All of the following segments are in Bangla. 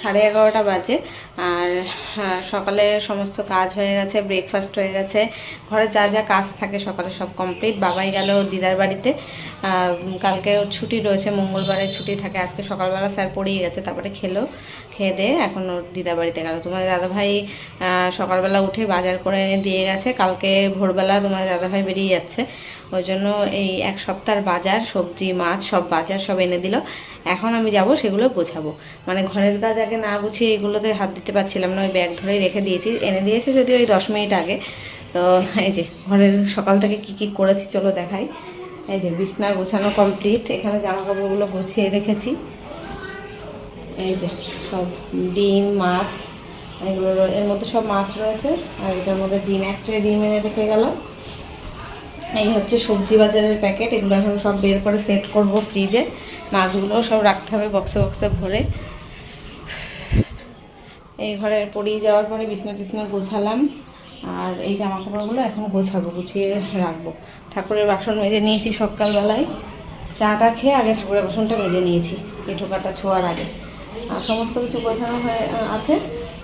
সাড়ে এগারোটা বাজে। আর সকালে সমস্ত কাজ হয়ে গেছে ব্রেকফাস্ট হয়ে গেছে। ঘরে যা যা কাজ থাকে সকালে সব কমপ্লিট বাবাই গেল দিদার বাড়িতে। কালকে ছুটি রয়েছে, মঙ্গলবারে ছুটি থাকে। আজকে সকালবেলা স্যার পড়িয়ে গেছে, তারপরে খেলো, খেয়ে দিয়ে এখন ওর দিদার বাড়িতে গেল। তোমার দাদাভাই সকালবেলা উঠে বাজার করে এনে দিয়ে গেছে। কালকে ভোরবেলা তোমার দাদাভাই বেরিয়ে যাচ্ছে। ওই জন্য এই এক সপ্তাহের বাজার, সবজি, মাছ সব বাজার সব এনে দিল। এখন আমি যাব, সেগুলো গোছাবো। মানে ঘরের কাজ আগে না গুছিয়ে এগুলোতে হাত দিতে পারছিলাম না, ওই ব্যাগ ধরেই রেখে দিয়েছি। এনে দিয়েছি যদিও ওই দশ মিনিট আগে। তো এই যে, ঘরের সকাল থেকে কি কি করেছি চলো দেখাই। এই যে, বিছনা গোছানো কমপ্লিট এখানে জামা কাপড়গুলো গুছিয়ে রেখেছি। এই যে, সব ডিম, মাছ, এগুলো এর মধ্যে সব মাছ রয়েছে। আর এটার মধ্যে ডিম, একটা ডিম এনে রেখে গেল এই হচ্ছে সবজি বাজারের প্যাকেট। এগুলো এখন সব বের করে সেট করব ফ্রিজে মাছগুলো সব রাখতে হবে বক্সে বক্সে ভরে। এই ঘরে পড়িয়ে যাওয়ার পরে বিছনা টিছনা গোছালাম। আর এই জামা কাপড়গুলো এখন গোছাবো, গুছিয়ে রাখব। ঠাকুরের বাসন মেজে নিয়েছি সকালবেলায়। চাটা খেয়ে আগে ঠাকুরের বাসনটা মেজে নিয়েছি এঁঠো কাটা ছোঁয়ার আগে। আর সমস্ত কিছু গোছানো হয়ে আছে।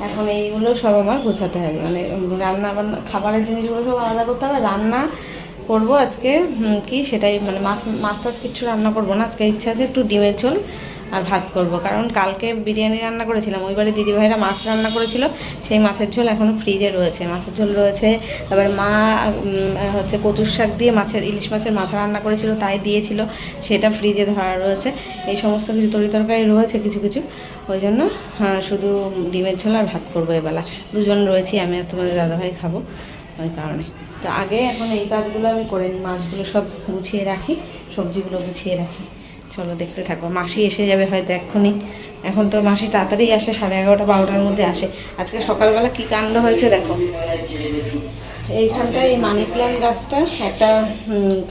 এখন এইগুলো সব আমার গোছাতে হবে। মানে রান্না বান্না, খাবারের জিনিসগুলো সব আলাদা করতে হবে। রান্না করব আজকে কি সেটাই মানে মাছ মাছ টাছ কিছু রান্না করব না। আজকে ইচ্ছা আছে একটু ডিমের ঝোল আর ভাত করব। কারণ কালকে বিরিয়ানি রান্না করেছিলাম ওইবারে দিদিভাইরা মাছ রান্না করেছিল সেই মাছের ঝোল এখনও ফ্রিজে রয়েছে। মাছের ঝোল রয়েছে তারপরে মা হচ্ছে কচুর শাক দিয়ে মাছের ইলিশ মাছের মাথা রান্না করেছিল তাই দিয়েছিল সেটা ফ্রিজে ধরা রয়েছে। এই সমস্ত কিছু তরি তরকারি রয়েছে কিছু কিছু ওই জন্য হ্যাঁ, শুধু ডিমের ঝোল আর ভাত করব এবেলা। দুজন রয়েছি আমি আর তোমাদের দাদাভাই খাব ওই কারণে। তো আগে এখন এই কাজগুলো আমি করে মাছগুলো সব গুছিয়ে রাখি সবজিগুলো গুছিয়ে রাখি। চলো দেখতে থাকো। মাসি এসে যাবে হয়তো এক্ষুনি। এখন তো মাসি তাড়াতাড়ি আসে সাড়ে এগারোটা বারোটার মধ্যে আসে। আজকে সকালবেলা কি কাণ্ড হয়েছে দেখো। এইখানটায় এই মানি প্ল্যান্ট গাছটা একটা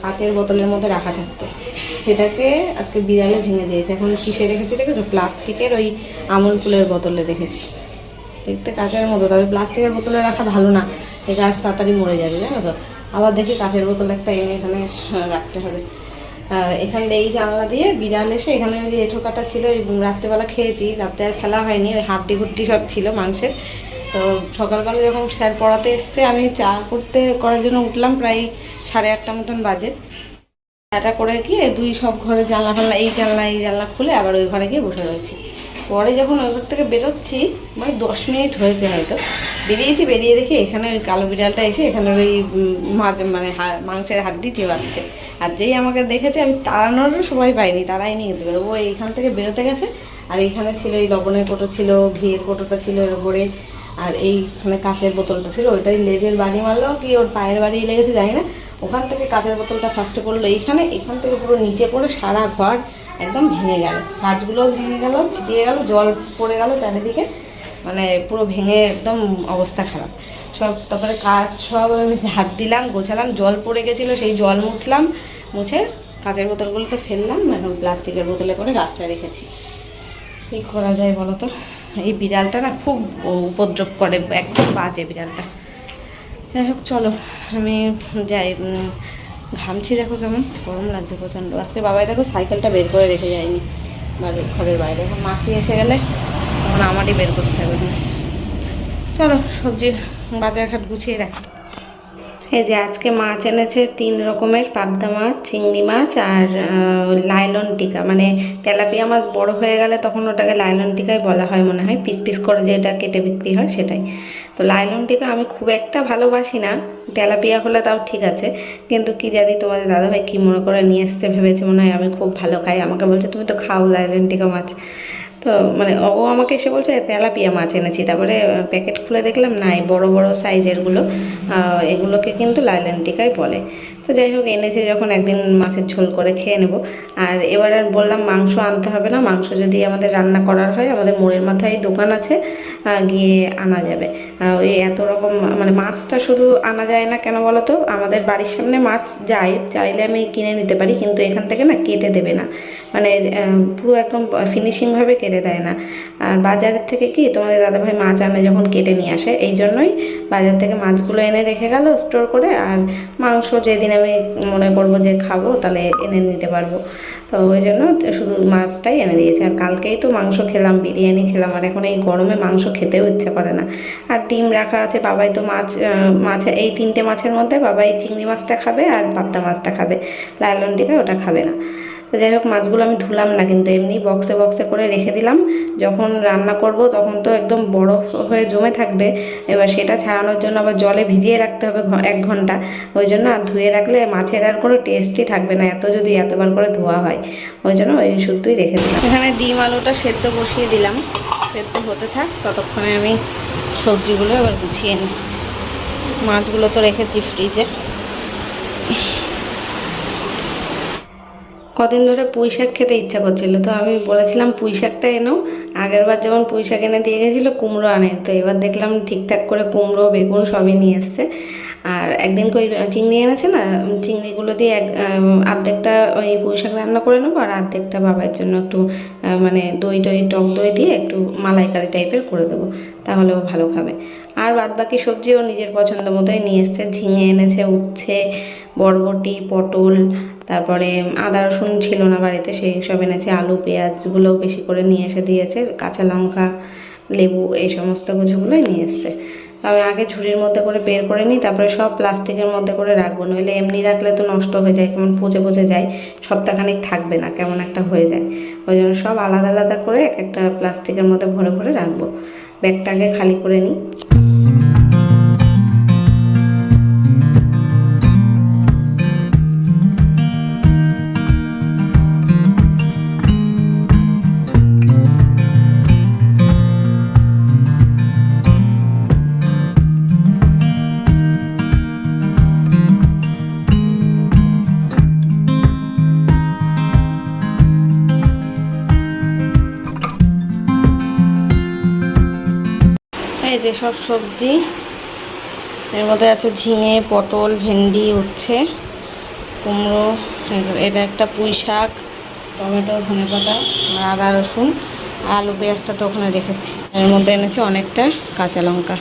কাঁচের বোতলের মধ্যে রাখা থাকতো। সেটাকে আজকে বিড়ালে ভেঙে দিয়েছে। এখন কিসে রেখেছি দেখেছ? প্লাস্টিকের ওই আমুল ফুলের বোতলে রেখেছি। দেখতে কাঁচের মতো তবে প্লাস্টিকের বোতলে রাখা ভালো না। এই গাছ তাড়াতাড়ি মরে যাবে জানো তো? আবার দেখি কাঁচের বোতল একটা এনে এখানে হ্যাঁ, রাখতে হবে। এখান দিয়ে এই জানলা দিয়ে বিড়াল এসে এখানে ওই যে এঁঠো কাটা ছিল রাত্রেবেলা খেয়েছি। রাত্রে আর ফেলা হয়নি, ওই হাড্ডি ঘুড্ডি সব ছিল মাংসের। তো সকালবেলা যখন স্যার পড়াতে এসছে, আমি চা করতে করার জন্য উঠলাম প্রায় সাড়ে আটটা মতন বাজে। চাটা করে গিয়ে দুই সব ঘরে জানলা ফানলা, এই জানলা এই জানলা খুলে আবার ওই ঘরে গিয়ে বসে রয়েছি। পরে যখন ওই ঘর থেকে বেরোচ্ছি মানে দশ মিনিট হয়েছে হয়তো, বেরিয়েছি, বেরিয়ে দেখি এখানে ওই কালো বিড়ালটা এসে এখানে ওই মাছ মানে মাংসের হাড্ডি চেবাচ্ছে। আর যেই আমাকে দেখেছে, আমি তাড়ানোরও সময় পাইনি তারাই নিয়ে যেতে ও এইখান থেকে বেরোতে গেছে, আর এইখানে ছিল, এই লবণের কোটো ছিল, ঘিয়ের কোটোটা ছিল এর উপরে, আর এইখানে কাঁচের বোতলটা ছিল, ওইটাই লেজের বাড়ি মারলো, কি ওর পায়ের বাড়ি লেগেছে জানি না। ওখান থেকে কাঁচের বোতলটা ফার্স্টে পড়ল এইখানে, এখান থেকে পুরো নিচে পড়ে সারা ঘর একদম ভেঙে গেল। গাছগুলোও ভেঙে গেল, ছিটিয়ে গেল, জল পড়ে গেল চারিদিকে। মানে পুরো ভেঙে একদম অবস্থা খারাপ। সব তারপরে কাজ সব আমি হাত দিলাম, গোছালাম, জল পড়ে গেছিল, সেই জল মুছলাম, মুছে কাঁচের বোতলগুলোতে ফেললাম, এখন প্লাস্টিকের বোতলে করে গাছটা রেখেছি। কী করা যায় বলো তো? এই বিড়ালটা না খুব উপদ্রব করে একদম বাজে বিড়ালটা। যাই হোক, চলো, আমি যাই ঘামছি দেখো কেমন, গরম লাগছে প্রচণ্ড। আজকে বাবাই দেখো সাইকেলটা বের করে রেখে যায়নি বাড়ির ঘরের বাইরে। এখন মাসি এসে গেলে তখন আমারই বের করতে হবে। চলো, সবজি বাজার ঘাট গুছিয়ে রাখি। এই যে আজকে মাছ এনেছে তিন রকমের, পাবদা মাছ, চিংড়ি মাছ আর লাইলন টিকা। মানে তেলাপিয়া মাছ বড় হয়ে গেলে তখন ওটাকে লাইলন টিকাই বলা হয় মনে হয়। পিস পিস করে যেটা কেটে বিক্রি হয় সেটাই। তো লাইলন টিকা আমি খুব একটা ভালোবাসি না। তেলাপিয়া হলে তাও ঠিক আছে। কিন্তু কি জানি তোমাদের দাদাভাই কী মনে করে নিয়ে এসছে ভেবেছে মনে হয় আমি খুব ভালো খাই। আমাকে বলছে, তুমি তো খাও লাইলন টিকা মাছ। তো মানে ও আমাকে এসে বলছে তেলাপিয়া মাছ এনেছি। তারপরে প্যাকেট খুলে দেখলাম নাই বড় বড় সাইজেরগুলো আহ, এগুলোকে কিন্তু লাইলেন টিকাই বলে। তো যাই হোক এনেছে যখন একদিন মাছের ঝোল করে খেয়ে নেব। আর এবার আর বললাম মাংস আনতে হবে না, মাংস যদি আমাদের রান্না করার হয়, আমাদের মোড়ের মাথায় দোকান আছে গিয়ে আনা যাবে। ওই এত রকম মানে মাছটা শুধু আনা যায় না কেন বলো তো আমাদের বাড়ির সামনে মাছ যায়, চাইলে আমি কিনে নিতে পারি, কিন্তু এখান থেকে না কেটে দেবে না। মানে পুরো একদম ফিনিশিংভাবে কেটে দেয় না। আর বাজারের থেকে কি, তোমাদের দাদাভাই মাছ আনে যখন কেটে নিয়ে আসে, এই জন্যই বাজার থেকে মাছগুলো এনে রেখে গেল স্টোর করে, আর মাংস যেদিন আমি মনে করব যে খাব, তাহলে এনে নিতে পারব। তো ওই জন্য শুধু মাছটাই এনে দিয়েছে। আর কালকেই তো মাংস খেলাম, বিরিয়ানি খেলাম, আর এখন এই গরমে মাংস খেতেও ইচ্ছে করে না। আর ডিম রাখা আছে, বাবাই তো মাছ মাছে, এই তিনটে মাছের মধ্যে বাবাই চিংড়ি মাছটা খাবে আর পাবদা মাছটা খাবে। লাইলন ডিকা ওটা খাবে না। তো যাই হোক, মাছগুলো আমি ধুলাম না, কিন্তু এমনি বক্সে বক্সে করে রেখে দিলাম। যখন রান্না করব, তখন তো একদম বরফ হয়ে জমে থাকবে। এবার সেটা ছাড়ানোর জন্য আবার জলে ভিজিয়ে রাখতে হবে এক ঘণ্টা। ওই জন্য আর ধুয়ে রাখলে মাছের আর কোনো টেস্টই থাকবে না, এত যদি এতবার করে ধোয়া হয়। ওই জন্য ওই শুদ্ধই রেখে দিলাম। এখানে ডিম আলুটা সেদ্ধ বসিয়ে দিলাম। সেদ্ধ হতে থাক, ততক্ষণে আমি সবজিগুলো এবার গুছিয়ে নিই। মাছগুলো তো রেখেছি ফ্রিজে কদিন ধরে পুঁই শাক খেতে ইচ্ছা করছিল। তো আমি বলেছিলাম, পুঁই শাকটা এনো। আগেরবার যেমন পুঁই শাক এনে দিয়ে গেছিল, কুমড়ো আনে। তো এবার দেখলাম ঠিকঠাক করে কুমড়ো, বেগুন সবই নিয়ে এসছে। আর একদিন কই, চিংড়ি এনেছে না চিংড়িগুলো দিয়ে এক আর্ধেকটা ওই পুঁই শাক রান্না করে নেব আর আর্ধেকটা বাবার জন্য একটু মানে দই টই, টক দই দিয়ে একটু মালাইকারি টাইপের করে দেবো, তাহলে ও ভালো খাবে। আর বাদ বাকি সবজিও নিজের পছন্দ মতোই নিয়ে এসছে, ঝিঙে এনেছে, উচ্ছে, বরবটি, পটল, তারপরে আদা রসুন ছিল না বাড়িতে, সেই সব এনেছে, আলু পেঁয়াজগুলো বেশি করে নিয়ে এসে দিয়েছে, কাঁচা লঙ্কা, লেবু, এই সমস্ত কিছুগুলোই নিয়ে এসছে। আমি আগে ঝুড়ির মধ্যে করে বের করে নিই, তারপরে সব প্লাস্টিকের মধ্যে করে রাখব। নইলে এমনি রাখলে তো নষ্ট হয়ে যায়, কেমন পচে পচে যায়, সপ্তাহখানিক থাকবে না, কেমন একটা হয়ে যায়। ওই জন্য সব আলাদা আলাদা করে এক একটা প্লাস্টিকের মধ্যে ভরে ভরে রাখব। ব্যাগটা আগে খালি করে নিই। সব সবজি। এর মধ্যে আছে ঝিঙে, পটল, ভেন্ডি উচ্ছে কুমড়ো, এটা একটা পুঁই শাক, টমেটো ধনেপাতা আর আদা, রসুন, আলু, পেঁয়াজটা তো ওখানে রেখেছি। এর মধ্যে এনেছি অনেকটা কাঁচা লঙ্কা।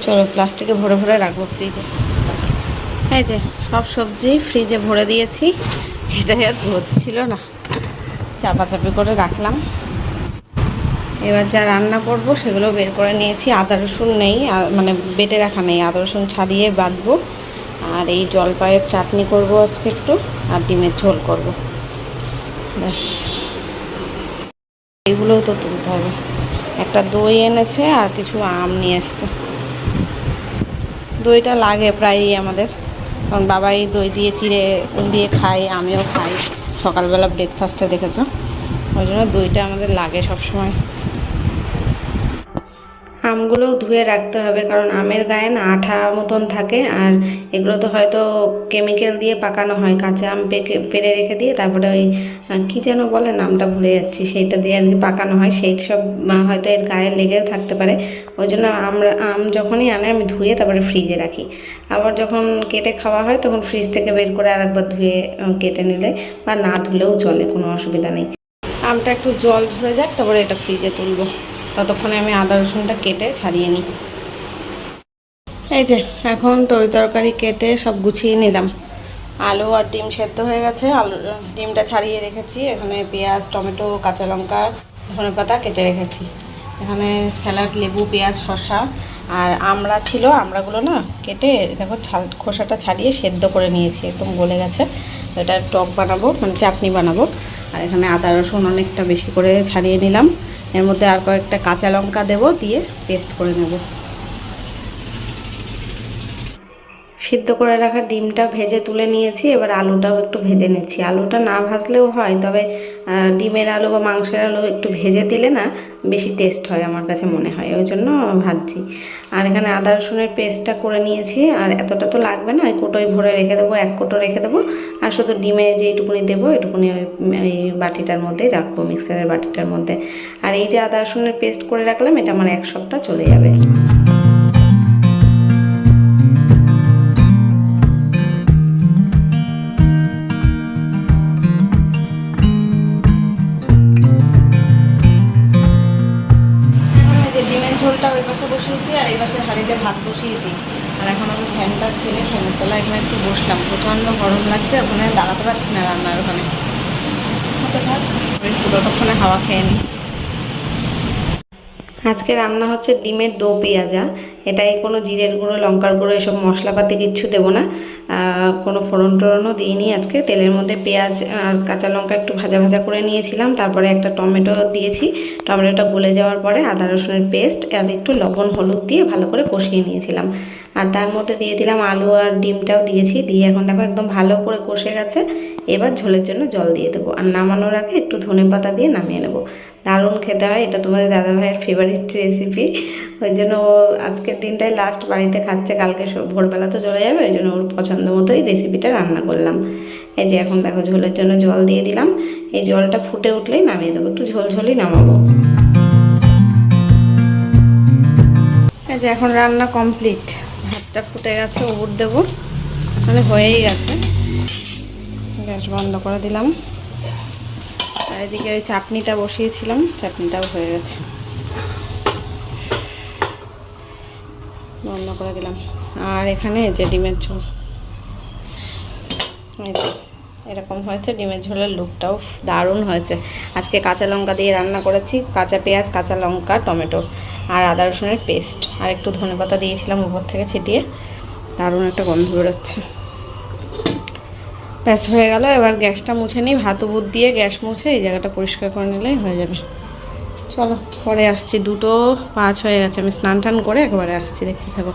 চলো প্লাস্টিকে ভরে ভরে রাখব ফ্রিজে। এই যে, সব সবজি ফ্রিজে ভরে দিয়েছি। এটা আর ধরছিল না। চাপাচাপি করে রাখলাম। এবার যা রান্না করব সেগুলো বের করে নিয়েছি। আদা রসুন নেই মানে বেটে রাখা নেই। আদা রসুন ছাড়িয়ে বাটবো। আর এই জলপাইয়ের চাটনি করব আজকে একটু, আর ডিমের ঝোল করব। ব্যাস। এইগুলোও তো তুলতে হবে। একটা দই এনেছে আর কিছু আম নিয়ে এসছে। দইটা লাগে প্রায়ই আমাদের। কারণ বাবাই দই দিয়ে চিড়ে দিয়ে খায়, আমিও খাই। সকালবেলা ব্রেকফাস্টে দেখেছ? ওই জন্য দইটা আমাদের লাগে সবসময়। আমগুলোও ধুয়ে রাখতে হবে, কারণ আমের গায়ে না আঠা মতন থাকে, আর এগুলো তো হয়তো কেমিক্যাল দিয়ে পাকানো হয়, কাঁচা আম পেকে, পেরে রেখে দিয়ে তারপরে ওই কি যেন বলে নামটা ভুলে যাচ্ছি, সেইটা দিয়ে আর কি পাকানো হয়, সেই সব হয়তো এর গায়ে লেগেও থাকতে পারে, ওই জন্য আমরা, আম যখনই আনে আমি ধুয়ে তারপরে ফ্রিজে রাখি, আবার যখন কেটে খাওয়া হয় তখন ফ্রিজ থেকে বের করে আর একবার ধুয়ে কেটে নিলে বা না ধুলেও চলে, কোনো অসুবিধা নেই। আমটা একটু জল ঝরে যাক, তারপরে এটা ফ্রিজে তুলবো। ততক্ষণে আমি আদা রসুনটা কেটে ছাড়িয়ে নিই। এই যে, এখন তরি তরকারি কেটে সব গুছিয়ে নিলাম। আলু আর ডিম সেদ্ধ হয়ে গেছে। আলু, ডিমটা ছাড়িয়ে রেখেছি। এখানে পেঁয়াজ, টমেটো, কাঁচা লঙ্কা, ধনে পাতা কেটে রেখেছি। এখানে স্যালাড, লেবু, পেঁয়াজ, শসা আর আমড়া ছিল। আমড়াগুলো না কেটে, দেখো খোসাটা ছাড়িয়ে সেদ্ধ করে নিয়েছি। একদম গলে গেছে। এটা টক বানাবো মানে চাটনি বানাবো। আর এখানে আদা রসুন অনেকটা বেশি করে ছাড়িয়ে নিলাম। এর মধ্যে আর কয়েকটা কাঁচা লঙ্কা দেবো দিয়ে পেস্ট করে নেব। সিদ্ধ করে রাখা ডিমটা ভেজে তুলে নিয়েছি, এবার আলুটাও একটু ভেজে নিচ্ছি। আলুটা না ভাজলেও হয়, তবে ডিমের আলু বা মাংসের আলু একটু ভেজে দিলে না বেশি টেস্ট হয় আমার কাছে মনে হয়, ওই জন্য ভাজছি। আর এখানে আদা রসুনের পেস্টটা করে নিয়েছি, আর এতটা তো লাগবে না, ওই কোটোয় ভরে রেখে দেবো, এক কোটো রেখে দেবো, আর শুধু ডিমে যেইটুকুনি দেবো, এটুকুনি ওই ওই বাটিটার মধ্যেই রাখব, মিক্সারের বাটিটার মধ্যে। আর এই যে আদা রসুনের পেস্ট করে রাখলাম, এটা আমার এক সপ্তাহ চলে যাবে। ডিমের ঝোলটা ওই পাশে বসিয়েছি আর এই পাশে হাঁড়িতে ভাত বসিয়েছি। আর এখন আমি ফ্যানটা ছেড়ে ফ্যানের তলায় এখানে একটু বসলাম। প্রচণ্ড গরম লাগছে, ওখানে দাঁড়াতে পারছি না রান্নার ওখানে। একটু ততক্ষণে হাওয়া খেয়ে নিই। আজকে রান্না হচ্ছে ডিমের দো পেঁয়াজা। এটাই কোনো জিরের গুঁড়ো, লঙ্কার গুঁড়ো, এসব মশলাপাতি কিচ্ছু দেবো না। কোনো ফোড়ন টোড়নও দিইনি। আজকে তেলের মধ্যে পেঁয়াজ আর কাঁচা লঙ্কা একটু ভাজা ভাজা করে নিয়েছিলাম। তারপরে একটা টমেটো দিয়েছি। টমেটোটা গলে যাওয়ার পরে আদা রসুনের পেস্ট আর একটু লবণ হলুদ দিয়ে ভালো করে কষিয়ে নিয়েছিলাম। আর তার মধ্যে দিয়ে দিলাম আলু আর ডিমটাও দিয়েছি। দিয়ে এখন দেখো একদম ভালো করে কষে গেছে। এবার ঝোলের জন্য জল দিয়ে দেবো। আর নামানোর আগে একটু ধনে পাতা দিয়ে নামিয়ে নেব। দারুণ খেতে হয়। এটা তোমাদের দাদাভাইয়ের ফেভারিট রেসিপি ওই জন্য ও আজকের দিনটাই লাস্ট বাড়িতে খাচ্ছে। কালকে ভোরবেলা তো চলে যাবে। ওই জন্য ওর পছন্দ মতোই রেসিপিটা রান্না করলাম। এই যে এখন দেখো ঝোলের জন্য জল দিয়ে দিলাম। এই জলটা ফুটে উঠলেই নামিয়ে দেবো। একটু ঝোল ঝোলই নামাবো। এই যে এখন রান্না কমপ্লিট ভাতটা ফুটে গেছে উবুর দেবো। মানে হয়েই গেছে। গ্যাস বন্ধ করে দিলাম। আর এদিকে ওই চাটনিটা বসিয়েছিলাম। চাটনিটাও হয়ে গেছে। বন্ধ করে দিলাম। আর এখানে যে ডিমের ঝোল। এরকম হয়েছে, ডিমের ঝোলের লুকটাও দারুণ হয়েছে। আজকে কাঁচা লঙ্কা দিয়ে রান্না করেছি, কাঁচা পেঁয়াজ, কাঁচা লঙ্কা, টমেটো আর আদা রসুনের পেস্ট। আর একটু ধনেপাতা দিয়েছিলাম উপর থেকে ছিটিয়ে। দারুণ একটা গন্ধ বেরোচ্ছে। ব্যাস, হয়ে গেল। এবার গ্যাসটা মুছে নিই। ভাত উবুর দিয়ে গ্যাস মুছে এই জায়গাটা পরিষ্কার করে নিলেই হয়ে যাবে। চলো, পরে আসছি। দুটো পাঁচ হয়ে গেছে। আমি স্নান টান করে একবারে আসছি। দেখতে থাকো।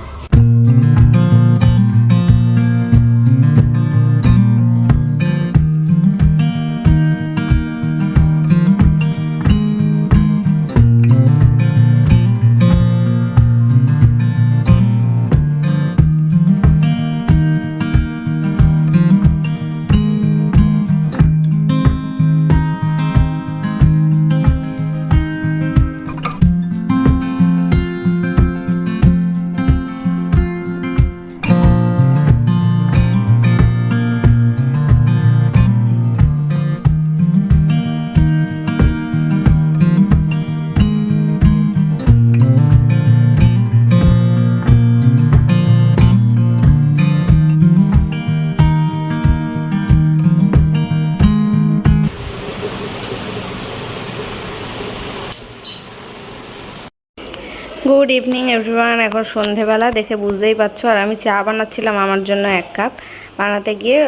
গুড ইভিনিং এভরিওয়ান এখন সন্ধেবেলা, দেখে বুঝতেই পারছ। আর আমি চা বানাচ্ছিলাম আমার জন্য এক কাপ। বানাতে গিয়ে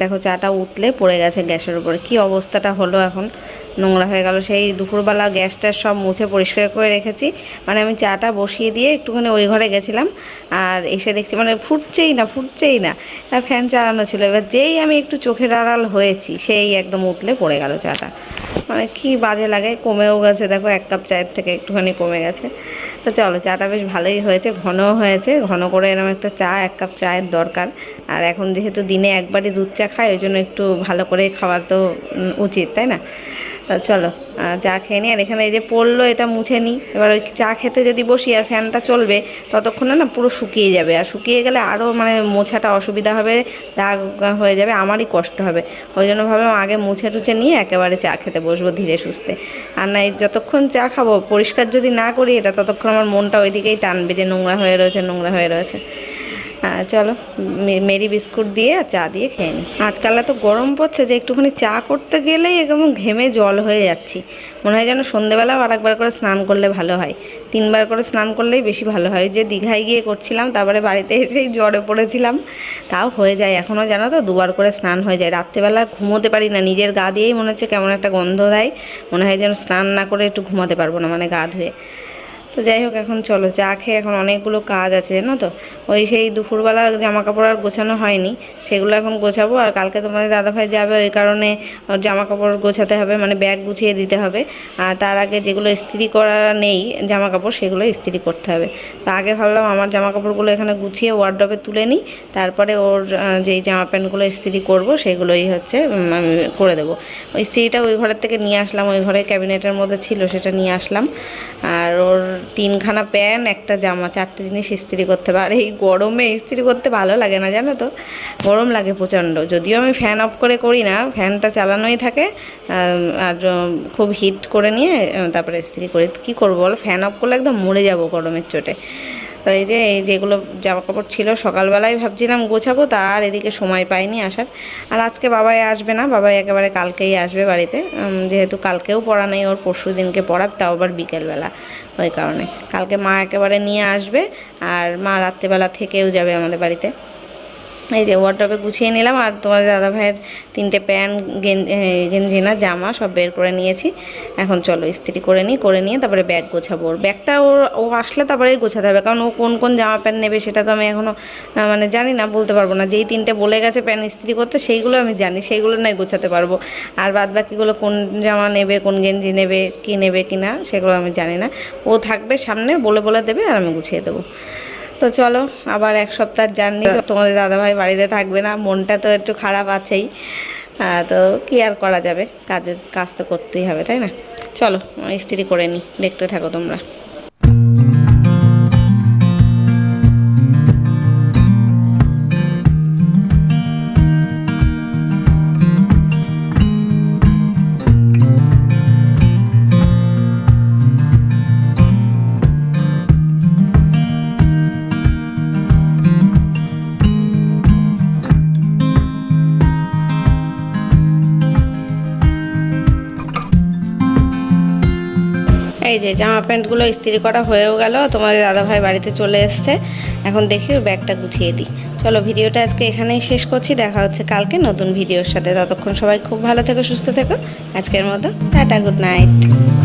দেখো চাটা উতলে পড়ে গেছে গ্যাসের উপরে। কি অবস্থাটা হলো এখন? নোংরা হয়ে গেল। সেই দুপুরবেলা গ্যাস ট্যাস সব মুছে পরিষ্কার করে রেখেছি। মানে আমি চাটা বসিয়ে দিয়ে একটুখানি ওই ঘরে গেছিলাম। আর এসে দেখছি মানে ফুটছেই না ফুটছেই না। ফ্যান চালানো ছিল। এবার যেই আমি একটু চোখের আড়াল হয়েছি, সেই একদম উতলে পড়ে গেল চাটা। মানে কি বাজে লাগে, কমেও গেছে। দেখো, এক কাপ চায়ের থেকে একটুখানি কমে গেছে। তো চলো, চাটা বেশ ভালোই হয়েছে ঘন হয়েছে। ঘন করে এরকম একটা চা, এক কাপ চায়ের দরকার। আর এখন যেহেতু দিনে একবারই দুধ চা খায় ওই জন্য একটু ভালো করে খাওয়া তো উচিত, তাই না? তা চলো চা খেয়ে নিই আর এখানে এই যে পড়ল, এটা মুছে নিই এবার ওই চা খেতে যদি বসি, আর ফ্যানটা চলবে, ততক্ষণে না পুরো শুকিয়ে যাবে। আর শুকিয়ে গেলে আরও মানে মোছাটা অসুবিধা হবে, দাগ হয়ে যাবে, আমারই কষ্ট হবে। ওই জন্য ভাবলাম আগে মুছে টুছে নিয়ে একেবারে চা খেতে বসবো ধীরে সুস্থে। আর না যতক্ষণ চা খাব, পরিষ্কার যদি না করি, এটা ততক্ষণ আমার মনটা ওইদিকেই টানবে যে নোংরা হয়ে রয়েছে, নোংরা হয়ে রয়েছে। চলো, মে- মেরি বিস্কুট দিয়ে আর চা দিয়ে খেয়ে নিই। আজকাল এত গরম পড়ছে যে একটুখানি চা করতে গেলেই একদম ঘেমে জল হয়ে যাচ্ছি। মনে হয় যেন সন্ধেবেলাও আর একবার করে স্নান করলে ভালো হয়। তিনবার করে স্নান করলেই বেশি ভালো হয়। যে দীঘায় গিয়ে করছিলাম, তারপরে বাড়িতে এসেই জ্বরে পড়েছিলাম। তাও হয়ে যায়। এখনও জানো তো, দুবার করে স্নান হয়ে যায়। রাত্রেবেলা ঘুমোতে পারি না। নিজের গা দিয়েই মনে হচ্ছে কেমন একটা গন্ধ দেয়। মনে হয় যেন স্নান না করে একটু ঘুমাতে পারব না মানে গা ধুয়ে। তো যাই হোক, এখন চলো, চা খেয়ে এখন অনেকগুলো কাজ আছে, জানো তো? ওই সেই দুপুরবেলা জামা কাপড় আর গোছানো হয়নি, সেগুলো এখন গোছাবো, আর কালকে তোমাদের দাদাভাই যাবে, ওই কারণে ওর জামা কাপড় গোছাতে হবে মানে ব্যাগ গুছিয়ে দিতে হবে। আর তার আগে যেগুলো ইস্ত্রি করা নেই জামা কাপড় সেগুলো ইস্ত্রি করতে হবে। তো আগে ভাবলাম আমার জামা কাপড়গুলো এখানে গুছিয়ে ওয়ার্ড্রপে তুলে নিই, তারপরে ওর যেই জামা প্যান্টগুলো ইস্ত্রি করব, সেগুলোই হচ্ছে করে দেবো। ওই ইস্ত্রিটা ওই ঘরের থেকে নিয়ে আসলাম, ওই ঘরে ক্যাবিনেটের মধ্যে ছিল, সেটা নিয়ে আসলাম। আর ওর তিনখানা প্যান্ট, একটা জামা, চারটে জিনিস ইস্ত্রি করতে হবে। আর এই গরমে ইস্ত্রি করতে ভালো লাগে না, জানো তো? গরম লাগে প্রচণ্ড। যদিও আমি ফ্যান অফ করে করি না ফ্যানটা চালানোই থাকে আর খুব হিট করে নিয়ে তারপরে ইস্ত্রি করি। কী করব বলো? ফ্যান অফ করলে একদম মরে যাব গরমের চোটে। এই যে এই যেগুলো জামা কাপড় ছিল, সকালবেলায় ভাবছিলাম গোছাবো তা আর এদিকে সময় পাইনি আসার। আর আজকে বাবাই আসবে না, বাবাই একেবারে কালকেই আসবে বাড়িতে। যেহেতু কালকেও পড়া নেই, ওর পরশু দিনকে পড়া তাও আবার বিকেলবেলা ওই কারণে। কালকে মা একেবারে নিয়ে আসবে, আর মা রাত্রেবেলা থেকেও যাবে আমাদের বাড়িতে। এই যে ওয়ার্ড্রপে গুছিয়ে নিলাম আর তোমাদের দাদা ভাইয়ের তিনটে প্যান্ট গেঞ্জি না জামা সব বের করে নিয়েছি। এখন চলো ইস্ত্রি করে নিই, করে নিয়ে তারপরে ব্যাগ গোছাবো। ওর ব্যাগটা ওর, ও আসলে তারপরেই গোছাতে হবে, কারণ ও কোন কোন জামা প্যান্ট নেবে সেটা তো আমি এখনও মানে জানি না, বলতে পারব না। যেই তিনটে বলে গেছে প্যান্ট ইস্ত্রি করতে, সেইগুলো আমি জানি, সেইগুলো নাই গোছাতে পারব। আর বাদ বাকিগুলো কোন জামা নেবে, কোন গেঞ্জি নেবে, কি নেবে, কি না, সেগুলো আমি জানি না। ও থাকবে সামনে, বলে বলে দেবে আর আমি গুছিয়ে দেবো। তো চলো আবার এক সপ্তাহ জার্নি। তোমাদের দাদাভাই বাড়িতে থাকবে না মনটা তো একটু খারাপ আছেই। তো কি আর করা যাবে? কাজের কাজ তো করতেই হবে তাই না? চলো স্ত্রী করে নিই দেখতে থাকো তোমরা। এই যে জামা প্যান্টগুলো ইস্ত্রি করা হয়েও গেল, তোমাদের দাদাভাই বাড়িতে চলে এসছে। এখন দেখি ওর ব্যাগটা গুছিয়ে দিই। চলো ভিডিওটা আজকে এখানেই শেষ করছি, দেখা হচ্ছে কালকে নতুন ভিডিওর সাথে। ততক্ষণ সবাই খুব ভালো থেকো, সুস্থ থেকো। আজকের মতো টাটা, গুড নাইট।